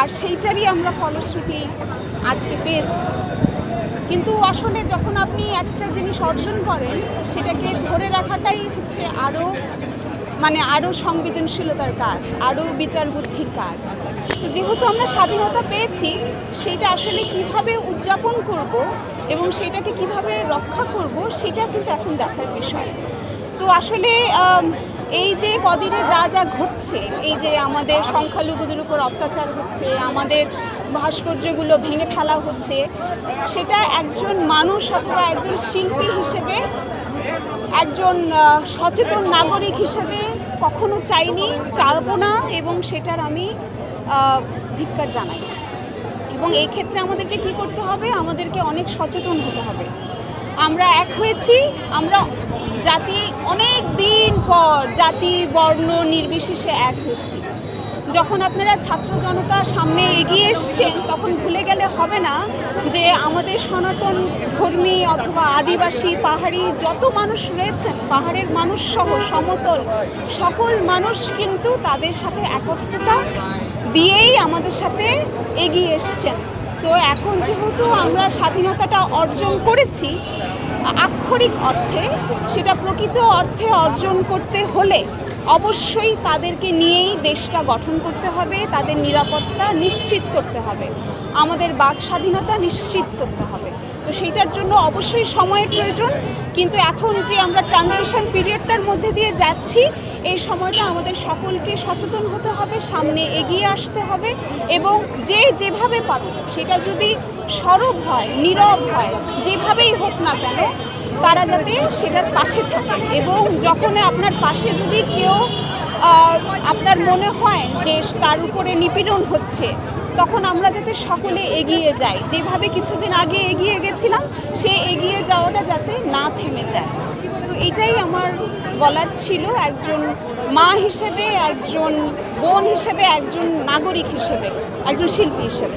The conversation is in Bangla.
আর সেইটারই আমরা ফলশ্রুতি আজকে পেয়েছি। কিন্তু আসলে যখন আপনি একটা জিনিস অর্জন করেন, সেটাকে ধরে রাখাটাই হচ্ছে আরও মানে আরও সংবেদনশীলতার কাজ আরও বিচার বুদ্ধির কাজ। তো যেহেতু আমরা স্বাধীনতা পেয়েছি, সেটা আসলে কীভাবে উদযাপন করব এবং সেটাকে কীভাবে রক্ষা করব, সেটা কিন্তু এখন দেখার বিষয়। তো আসলে এই যে কদিনে যা যা ঘটছে, এই যে আমাদের সংখ্যালঘুদের উপর অত্যাচার হচ্ছে, আমাদের ভাস্কর্যগুলো ভেঙে ফেলা হচ্ছে, সেটা একজন মানুষ অথবা একজন শিল্পী হিসেবে, একজন সচেতন নাগরিক হিসেবে কখনো চাইনি, চাইব না এবং সেটার আমি ধিক্কার জানাই। এবং এই ক্ষেত্রে আমাদেরকে কি করতে হবে? আমাদেরকে অনেক সচেতন হতে হবে। আমরা এক হয়েছি, আমরা জাতি অনেক দিন পর জাতি, বর্ণ নির্বিশেষে এক হয়েছি যখন আপনারা ছাত্র জনতা সামনে এগিয়ে এসছেন, তখন ভুলে গেলে হবে না যে আমাদের সনাতন ধর্মী অথবা আদিবাসী, পাহাড়ি যত মানুষ রয়েছেন, পাহাড়ের মানুষ সহ সমতল সকল মানুষ কিন্তু তাদের সাথে একত্রতা দিয়েই আমাদের সাথে এগিয়ে এসছেন। সো এখন যেহেতু আমরা স্বাধীনতাটা অর্জন করেছি আক্ষরিক অর্থে, সেটা প্রকৃত অর্থে অর্জন করতে হলে অবশ্যই তাদেরকে নিয়েই দেশটা গঠন করতে হবে, তাদের নিরাপত্তা নিশ্চিত করতে হবে। আমাদের বাক স্বাধীনতা নিশ্চিত করতে হবে। তো সেইটার জন্য অবশ্যই সময়ের প্রয়োজন। কিন্তু এখন যে আমরা ট্রানজিশন পিরিয়ডটার মধ্যে দিয়ে যাচ্ছি, এই সময়টা আমাদের সকলকে সচেতন হতে হবে, সামনে এগিয়ে আসতে হবে এবং যে যেভাবে পাবে সেটা যদি সরব হয়, নীরব হয়, যেভাবেই হোক না কেন, তারা যাতে সেটার পাশে থাকে এবং যখন আপনার পাশে যদি কেউ আপনার মনে হয় যে তার উপরে নিপীড়ন হচ্ছে তখন আমরা যাতে সকলে এগিয়ে যাই। যেভাবে কিছুদিন আগে এগিয়ে গেছিলাম, সে এগিয়ে যাওয়াটা যাতে না থেমে যায়। তো এটাই আমার বলার ছিল। একজন মা হিসেবে, একজন বোন হিসেবে, একজন নাগরিক হিসেবে, একজন শিল্পী হিসেবে।